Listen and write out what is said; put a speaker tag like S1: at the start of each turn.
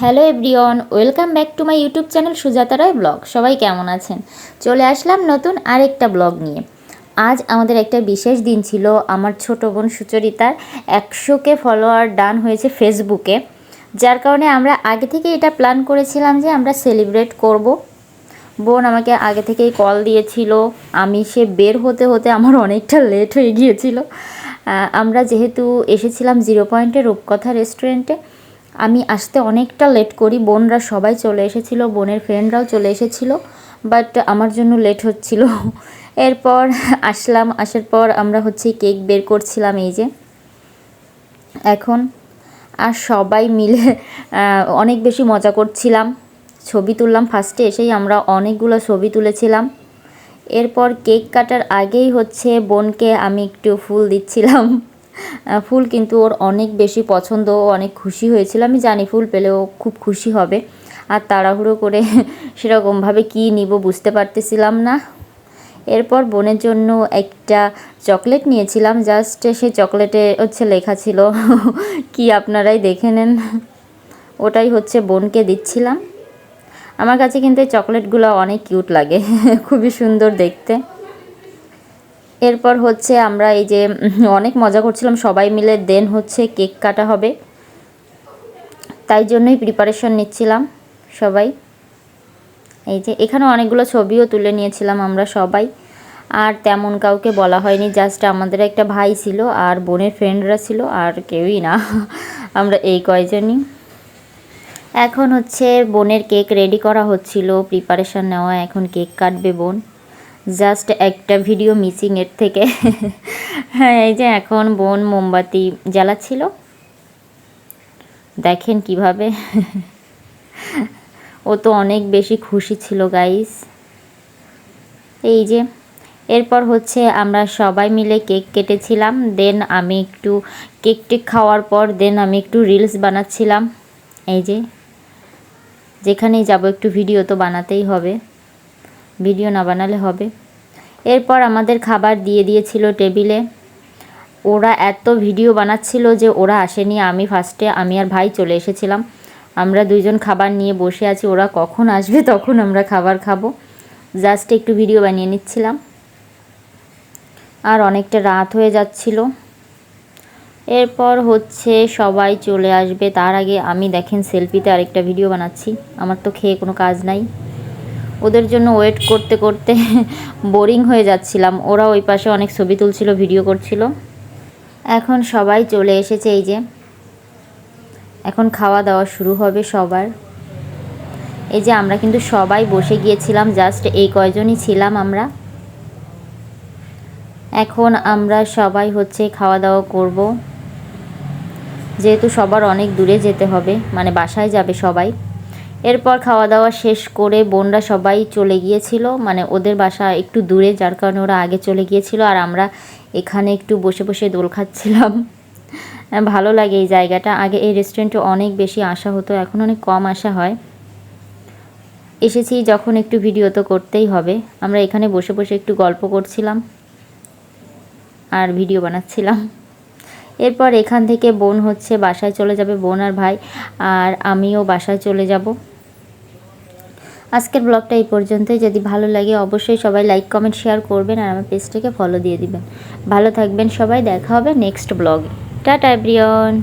S1: Hello everyone, welcome back to my YouTube channel Sujata Roy blog. সবাই কেমন আছেন? চলে আসলাম নতুন আরেকটা ব্লগ নিয়ে। আজ আমাদের একটা বিশেষ দিন ছিল। আমার ছোট বোন সুচরিতার একশোকে ফলোয়ার ডান হয়েছে ফেসবুকে। যার কারণে আমরা আগে থেকে এটা প্ল্যান করেছিলাম যে আমরা সেলিব্রেট করব। বোন আমাকে আগে থেকেই কল দিয়েছিল। আমি সে বের হতে হতে আমার অনেকটা লেট হয়ে গিয়েছিল। আমরা যেহেতু এসেছিলাম জিরো পয়েন্টের রূপকথা রেস্টুরেন্টে আমি আসতে অনেকটা লেট করি, বোনরা সবাই চলে এসেছিল, বোনের ফ্রেন্ডরাও চলে এসেছিল বাট আমার জন্য লেট হচ্ছিল। এরপর আসলাম, আসার পর আমরা হচ্ছে কেক বের করছিলাম এই যে। এখন আর সবাই মিলে অনেক বেশি মজা করছিলাম। ছবি তুললাম ফার্স্টে এসেই আমরা অনেকগুলো ছবি তুলেছিলাম। এরপর কেক কাটার আগেই হচ্ছে বোনকে আমি একটু ফুল দিচ্ছিলাম। ফুল কিন্তু ওর অনেক বেশি পছন্দ অনেক খুশি হয়েছিল। আমি জানি ফুল পেলে ও খুব খুশি হবে। আর তাড়াহুড়ো করে সেরকমভাবে কী নিব বুঝতে পারতেছিলাম না। এরপর বোনের জন্য একটা চকলেট নিয়েছিলাম। জাস্ট সেই চকলেটে হচ্ছে লেখা ছিল, কি আপনারাই দেখে নেন। ওটাই হচ্ছে বোনকে দিচ্ছিলাম। আমার কাছে কিন্তু এই চকলেটগুলো অনেক কিউট লাগে, খুবই সুন্দর দেখতে। এরপর হচ্ছে আমরা এই যে অনেক মজা করছিলাম, সবাই মিলে দেন হচ্ছে কেক কাটা হবে। তাই জন্যই প্রিপারেশন নিচ্ছিলাম সবাই। এই যে এখানে অনেকগুলো ছবিও তুলে নিয়েছিলাম আমরা সবাই। আর তেমন কাউকে বলা হয়নি জাস্ট আমাদের একটা ভাই ছিল আর বোনের ফ্রেন্ডরা ছিল আর কেউই না। আমরা এই কয়জনই। এখন হচ্ছে বোনের কেক রেডি করা হচ্ছিল প্রিপারেশন নেওয়া, এখন কেক কাটবে বোন। জাস্ট একটা ভিডিও মিসিং এর থেকে। হ্যাঁ এই যে এখন বোন মোমবাতি জ্বালাচ্ছিল। দেখেন কীভাবে। ও তো অনেক বেশি খুশি ছিল গাইস এই যে, এরপর হচ্ছে আমরা সবাই মিলে কেক কেটেছিলাম দেন আমি একটু কেক টেক খাওয়ার পর দেন আমি একটু রিলস বানাচ্ছিলাম। এই যে, যেখানেই যাব একটু ভিডিও তো বানাতেই হবে। ভিডিও না বানালে হবে। এরপর আমাদের খাবার দিয়ে দিয়েছিল টেবিলে। ওরা এত ভিডিও বানাচ্ছিল যে ওরা আসেনি। আমি ফার্স্টে আমি আর ভাই চলে এসেছিলাম। আমরা দুইজন খাবার নিয়ে বসে আছি। ওরা কখন আসবে তখন আমরা খাবার খাব। জাস্ট একটু ভিডিও বানিয়ে নিচ্ছিলাম। আর অনেকটা রাত হয়ে যাচ্ছিল। এরপর হচ্ছে সবাই চলে আসবে। তার আগে আমি দেখেন সেলফিতে আরেকটা ভিডিও বানাচ্ছি। আমার তো খেয়ে কোনো কাজ নাই। ওদের জন্য ওয়েট করতে করতে বোরিং হয়ে যাচ্ছিলাম। ওরা ওই পাশে অনেক ছবি তুলছিল, ভিডিও করছিল। এখন সবাই চলে এসেছে এই যে। এখন খাওয়া দাওয়া শুরু হবে সবার। এই যে আমরা কিন্তু সবাই বসে গিয়েছিলাম, জাস্ট এই কয়জনই ছিলাম আমরা। এখন আমরা সবাই হচ্ছে খাওয়া দাওয়া করব। যেহেতু সবার অনেক দূরে যেতে হবে মানে বাসায় যাবে সবাই। এরপর খাওয়া দাওয়া শেষ করে বোনরা সবাই চলে গিয়েছিল। মানে ওদের বাসা একটু দূরে, যার কারণে ওরা আগে চলে গিয়েছিল আর আমরা এখানে একটু বসে বসে দোল খাচ্ছিলাম। ভালো লাগে এই জায়গাটা। আগে এই রেস্টুরেন্টে অনেক বেশি আসা হতো, এখন অনেক কম আসা হয়। এসেছি যখন একটু ভিডিও তো করতেই হবে। আমরা এখানে বসে বসে একটু গল্প করছিলাম আর ভিডিও বানাচ্ছিলাম। এরপর এখান থেকে বোন হচ্ছে বাসায় চলে যাবে, বোন আর ভাই। আর আমিও বাসায় চলে যাব। আজকের ব্লগটা এই পর্যন্তই। যদি ভালো লাগে অবশ্যই সবাই লাইক কমেন্ট শেয়ার করবেন আর আমার পেজটাকে ফলো দিয়ে দিবেন। ভালো থাকবেন সবাই, দেখা হবে নেক্সট ব্লগে টাটা এভরিওয়ান